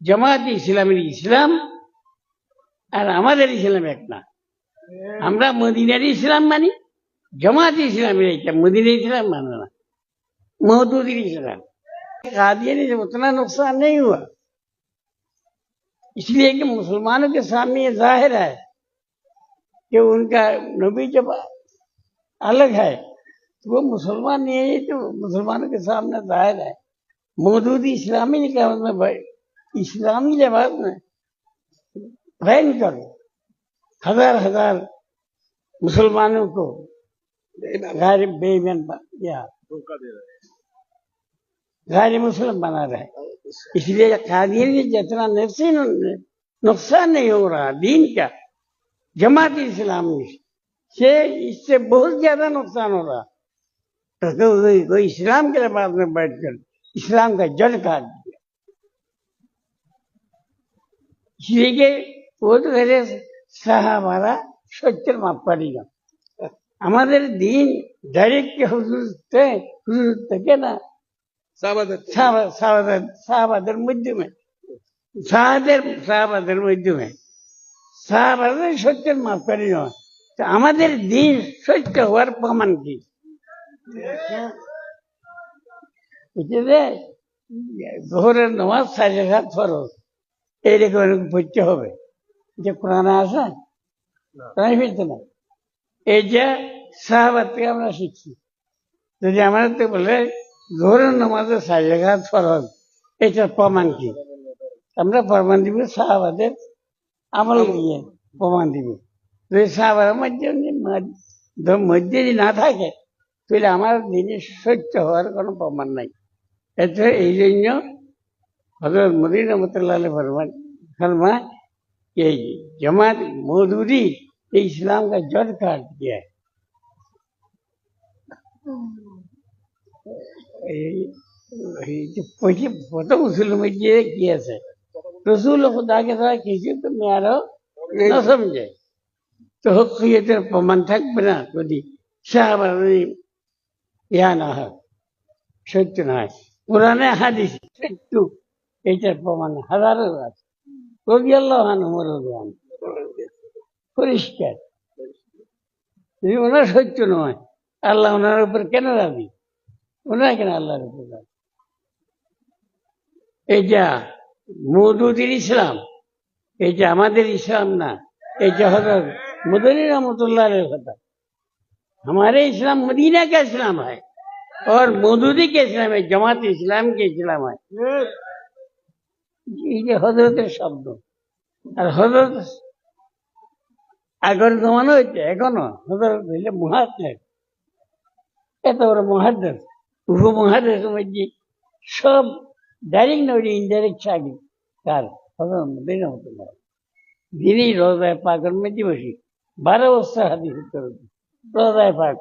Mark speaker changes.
Speaker 1: جماعت ইসলামের ইসলাম আর আমাদের ইসলাম এক না আমরা মদিনার ইসলাম মানি جماعت ইসলামের এটা মদিনার ইসলাম মানো না محدودی اسلام۔ قادیانی سے اتنا نقصان نہیں ہوا، اس لیے کہ مسلمانوں کے سامنے یہ ظاہر ہے کہ ان کا نبی جب الگ ہے، تو وہ مسلمان نہیں ہے تو مسلمانوں کے سامنے ظاہر ہے۔ مودودی اسلامی نے کہا مطلب اسلامی لباس میں پہن کر ہزار ہزار
Speaker 2: مسلمانوں کو غیر بے
Speaker 1: ایمان یا غیر مسلم بنا رہے اس لیے قادری جتنا نفسی نقصان نہیں ہو رہا دین کا۔ جماعت اسلامی سے اس سے بہت زیادہ نقصان ہو رہا۔ تو اسلام کے لباس میں بیٹھ کر اسلام کا جڑ کاٹ ಹೀಗೆ ಓದುಗರೆ ಸಹ ಬಹಳ সত্যের মাপকারীরা আমাদের দিন ডাইরেক্টলি হুজুরতে হুজুর থেকে না। সাহাবাদের মাধ্যমে। সাহাদের সাহাবাদের মাধ্যমে। সাহাবাদের সত্যের মাপকারী নয় আমাদের দিন সত্য হওয়ার প্রমাণ কি? বুঝলে ভোরের নমাজ সাড়ে সাত ফরজ। এইরকম এরকম পড়তে হবে। যে কোরআনে আছে তাই ফিরতে না এই যে সাহাবাদ থেকে আমরা শিখছি যদি আমাদের তো বলে নামাজে চারি রাখাত ফরজ এটার প্রমাণ কি? আমরা প্রমাণ দিব সাহাবাদের আমল দিয়ে প্রমাণ দিব। যদি সাহাবার মধ্যে মধ্যে যদি না থাকে তাহলে আমার জিনিস সত্য হওয়ার কোনো প্রমাণ নাই। এতে এই জন্য حضرت مدین رحمۃ اللہ علیہ فرمائے فرما کہ جماعت مودودی نے اسلام کا جڑ کاٹ دیا ہے پتہ اصول میں یہ کیس ہے رسول خدا کے ساتھ کسی کو میارو نہ سمجھے تو حقیت پمنتھک بنا تو دی شاہ برنی یا نہ ہو شد نہ پرانے حدیث এইটার প্রমাণ হাজারো আছে রবি আল্লাহ পরিষ্কার যদি ওনার সত্য নয় আল্লাহ ওনার উপর কেন রাজি ওনারা কেন আল্লাহর উপর রাজি এইটা মৌদুদির ইসলাম এইটা আমাদের ইসলাম না এইটা হজরত मदनी रहमतुल्लाह अलैह কথা हमारे इस्लाम मदीना का इस्लाम है और मौदूदी के इस्लाम है जमात इस्लाम के इस्लाम है এই যে হজরতের শব্দ। আর হজরত আগের জমানো হচ্ছে এখনও হজরত হইলে মহাত্মের এত বড় মহাদ্দেশ উপ মহাদেশ মধ্যে সব ডাইরেক্ট নয় ইনডাইরেক্ট সাগি কার হজরত মদিনা যিনি রোজায় পাকের মধ্যে বসি বারো বছর হাদিস উত্তর রোজায় পাক